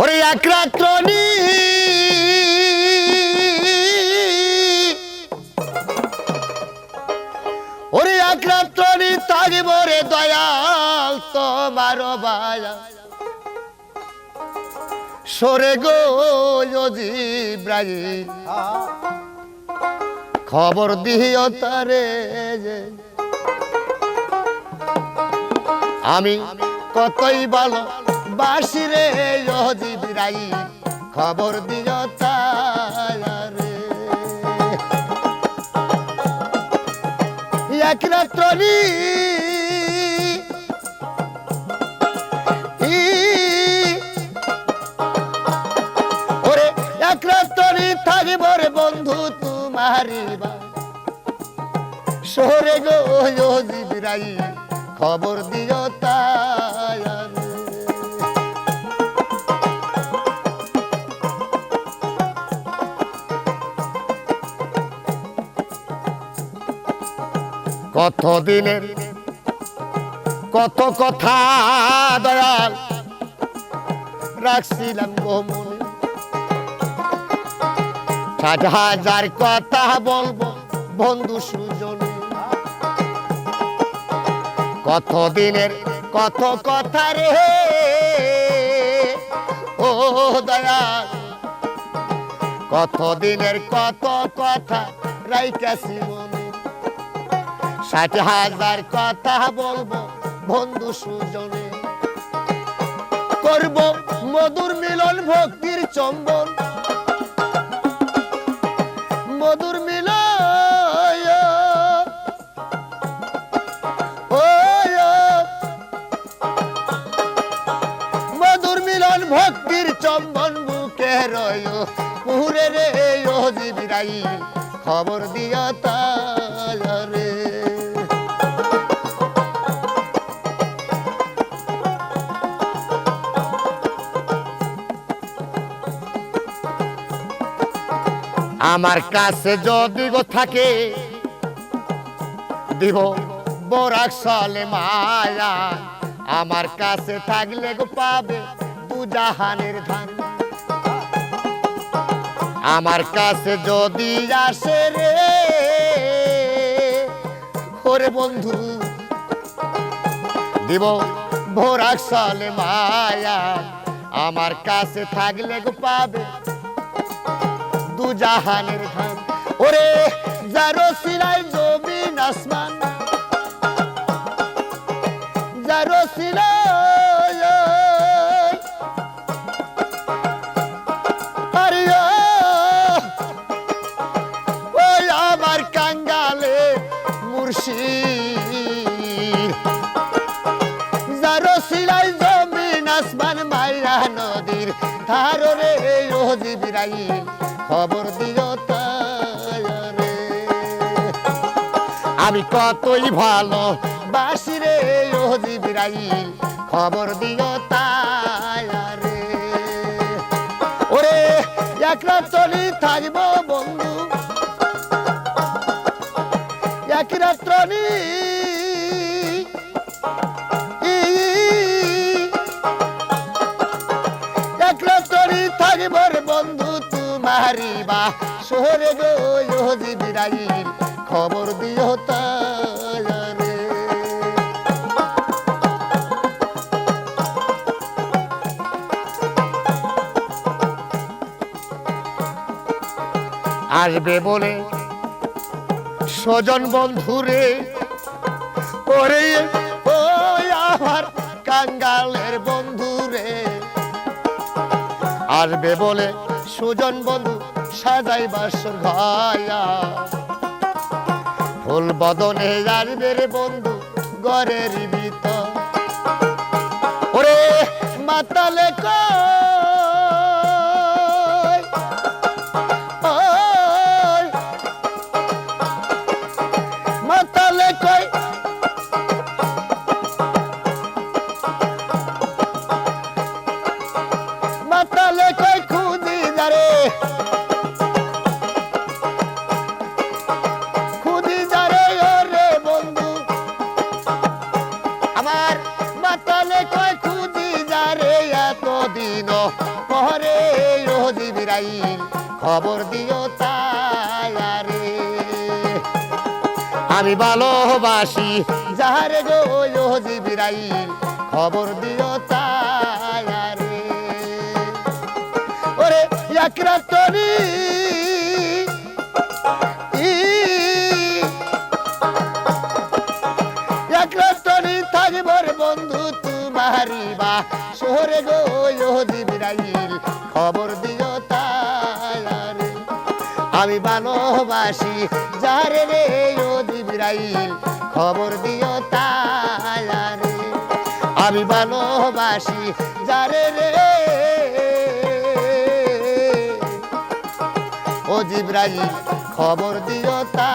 ওরে এক রাত্র ওরে এক রাত্র তাগিব রে দয়াল তোমার বায়া সরে গো জিব্রাইল। খবর দিও তারে যে আমি কতই ভালো বাসি রে জিব্রাইল খবর দিও তারে বন্ধু তোমারি বা গো জিবিরাই খবর দিও কত দিনের কত কথা দয়াল রাখছিলাম গো মনে। ষাট হাজার কথা বলব বন্ধু সুজনে। কত দিনের কত কথা রে? ও দয়াল কত দিনের কত কথা রাইকাছি মনে ষাট হাজার কথা বলব বন্ধু সুজনে। করব মধুর মিলন ভক্তির চম্বন মধুর মিলন মধুর ভক্তির চম্বন বুকে রয় পুরে রে, ও জিবিরাই, খবর দিয়া আমার কাছে যদি গো থাকে, দিব বরাক সালে মায়া। আমার কাছে থাকলে গো পাবে দুজাহানের ধান। আমার কাছে যদি আসে রে, ওরে বন্ধু, দিব ভোরাক সালে মায়া। আমার কাছে থাকলে গো পাবে জাহানের ধান ওরে যারো সিলাই জমিন আসমান। যারো সিলাই আরে ওই আমার কাঙ্গালে মুর্শিদ। যারো সিলাই জমিন আসমান মাইয়া নদীর ধারে ও জিবিরাই খবর দিও তায়ারে। আমি কতই ভালো বাসি রে, ও জিবিরাই খবর দিও তায়ারে। ওরে একটা চলি থাকব বন্ধু তুমারি বা শহরে গো ইহুদি বিরাইল খবর দিও আসবে বলে স্বজন বন্ধুরে ওরে ও আমার কাঙ্গালের বন্ধুরে। আসবে বলে সুজন বন্ধু সাজাই বাসর ঘায়া। ফুল বদনে আসবে বন্ধু ঘরের ভিতর। ওরে মাতালে কই খবর দিও তায়ারে। আমি ভালোবাসি যাহারে গো জিবিরাইল, খবর দিও তায়ারে। ওরে একরা তরি বন্ধু তোমারি বা, শহরে গো ও জিবিরাইল, খবর দিও আমি ভালোবাসি, যারে রে ও দিবরাইল খবর দিও তায়ারে আমি ভালোবাসি, যারে রে ও জিব্রাইল, খবর দিও তাই